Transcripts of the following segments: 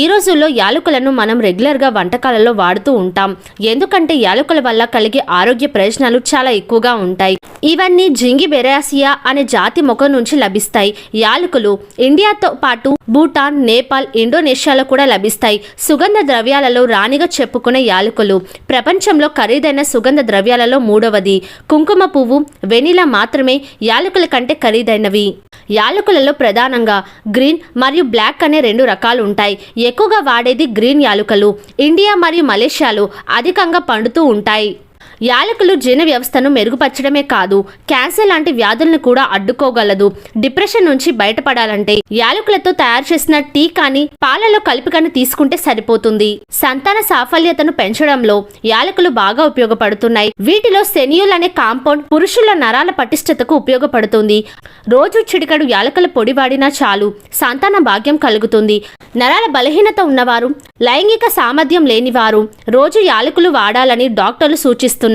ఈ రోజుల్లో యాలకులను మనం రెగ్యులర్గా వంటకాలలో వాడుతూ ఉంటాం. ఎందుకంటే యాలకుల వల్ల కలిగే ఆరోగ్య ప్రయోజనాలు చాలా ఎక్కువగా ఉంటాయి. ఇవన్నీ జింగి బెరాసియా అనే జాతి మొక్క నుంచి లభిస్తాయి. యాలకులు ఇండియాతో పాటు భూటాన్ నేపాల్ ఇండోనేషియాలో కూడా లభిస్తాయి. సుగంధ ద్రవ్యాలలో రాణిగా చెప్పుకునే యాలకులు ప్రపంచంలో ఖరీదైన సుగంధ ద్రవ్యాలలో మూడవది. కుంకుమ పువ్వు వెనిలా మాత్రమే యాలకుల కంటే ఖరీదైనవి. యాలకులలో ప్రధానంగా గ్రీన్ మరియు బ్లాక్ అనే రెండు రకాలు ఉంటాయి. ఎక్కువగా వాడేది గ్రీన్ యాలకులు. ఇండియా మరియు మలేషియాలో అధికంగా పండుతూ ఉంటాయి. యాలకులు జీర్ణ వ్యవస్థను మెరుగుపరచడమే కాదు క్యాన్సర్ లాంటి వ్యాధులను కూడా అడ్డుకోగలదు. డిప్రెషన్ నుంచి బయటపడాలంటే యాలకులతో తయారు చేసిన టీ కానీ పాలలో కలిపి కానీ తీసుకుంటే సరిపోతుంది. సంతాన సాఫల్యతను పెంచడంలో యాలకులు బాగా ఉపయోగపడుతున్నాయి. వీటిలో సెనియుల్ అనే కాంపౌండ్ పురుషుల నరాల పటిష్టతకు ఉపయోగపడుతుంది. రోజు చిటికడు యాలకుల పొడి వాడినా చాలు సంతాన భాగ్యం కలుగుతుంది. నరాల బలహీనత ఉన్నవారు లైంగిక సామర్థ్యం లేనివారు రోజు యాలకులు వాడాలని డాక్టర్లు సూచిస్తున్నారు.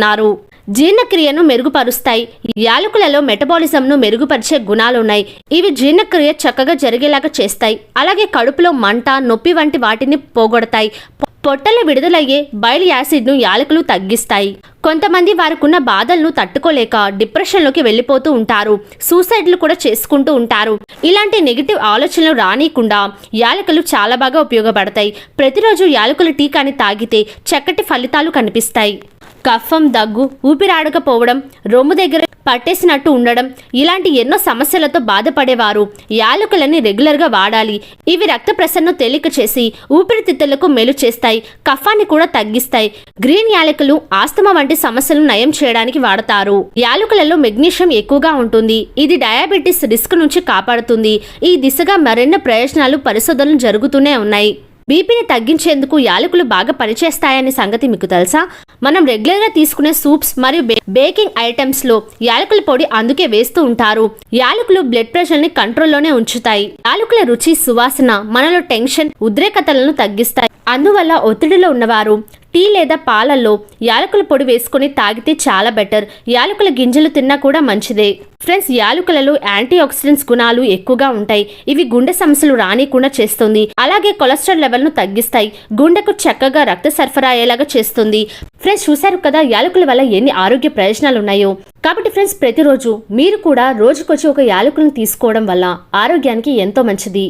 జీర్ణక్రియను మెరుగుపరుస్తాయి. యాలకులలో మెటబాలిజంను మెరుగుపరిచే గుణాలున్నాయి. ఇవి జీర్ణక్రియ చక్కగా జరిగేలాగా చేస్తాయి. అలాగే కడుపులో మంట నొప్పి వంటి వాటిని పోగొడతాయి. పొట్టలు విడుదలయ్యే బైల్ యాసిడ్ను యాలకులు తగ్గిస్తాయి. కొంతమంది వారికున్న బాధలను తట్టుకోలేక డిప్రెషన్లోకి వెళ్ళిపోతూ ఉంటారు. సూసైడ్లు కూడా చేసుకుంటూ ఉంటారు. ఇలాంటి నెగిటివ్ ఆలోచనలు రానియకుండా యాలకులు చాలా బాగా ఉపయోగపడతాయి. ప్రతిరోజు యాలకుల టీ కానీ తాగితే చక్కటి ఫలితాలు కనిపిస్తాయి. కఫం దగ్గు ఊపిరాడకపోవడం రొమ్ము దగ్గర పట్టేసినట్టు ఉండడం ఇలాంటి ఎన్నో సమస్యలతో బాధపడేవారు. యాలకులని రెగ్యులర్గా వాడాలి. ఇవి రక్త ప్రసరణ తేలిక చేసి ఊపిరితిత్తులకు మేలు చేస్తాయి. కఫాన్ని కూడా తగ్గిస్తాయి. గ్రీన్ యాలకులు ఆస్తమా వంటి సమస్యలను నయం చేయడానికి వాడతారు. యాలకులలో మెగ్నీషియం ఎక్కువగా ఉంటుంది. ఇది డయాబెటీస్ రిస్క్ నుంచి కాపాడుతుంది. ఈ దిశగా మరెన్నో ప్రయోజనాలు పరిశోధనలు జరుగుతూనే ఉన్నాయి. బీపీని తగ్గించేందుకు యాలకులు బాగా పనిచేస్తాయనే సంగతి మీకు తెలుసా? మనం రెగ్యులర్గా తీసుకునే సూప్స్ మరియు బే- బేకింగ్ ఐటమ్స్లో యాలకుల పొడి అందుకే వేస్తూ ఉంటారు. యాలకులు బ్లడ్ ప్రెషర్ని కంట్రోల్లోనే ఉంచుతాయి. యాలకుల రుచి సువాసన మనలో టెన్షన్ ఉద్రేకతలను తగ్గిస్తాయి. అందువల్ల ఒత్తిడిలో ఉన్నవారు టీ లేదా పాలల్లో యాలకుల పొడి వేసుకొని తాగితే చాలా బెటర్. యాలకుల గింజలు తిన్నా కూడా మంచిదే. ఫ్రెండ్స్ యాలకులలో యాంటీ ఆక్సిడెంట్స్ గుణాలు ఎక్కువగా ఉంటాయి. ఇవి గుండె సమస్యలు రానికుండా చేస్తుంది. అలాగే కొలెస్ట్రాల్ లెవెల్ను తగ్గిస్తాయి. గుండెకు చక్కగా రక్త సరఫరా అయ్యేలాగా చేస్తుంది. ఫ్రెండ్స్ చూశారు కదా యాలకుల వల్ల ఎన్ని ఆరోగ్య ప్రయోజనాలు ఉన్నాయో. కాబట్టి ఫ్రెండ్స్ ప్రతిరోజు మీరు కూడా రోజుకొచ్చి ఒక యాలకులను తీసుకోవడం వల్ల ఆరోగ్యానికి ఎంతో మంచిది.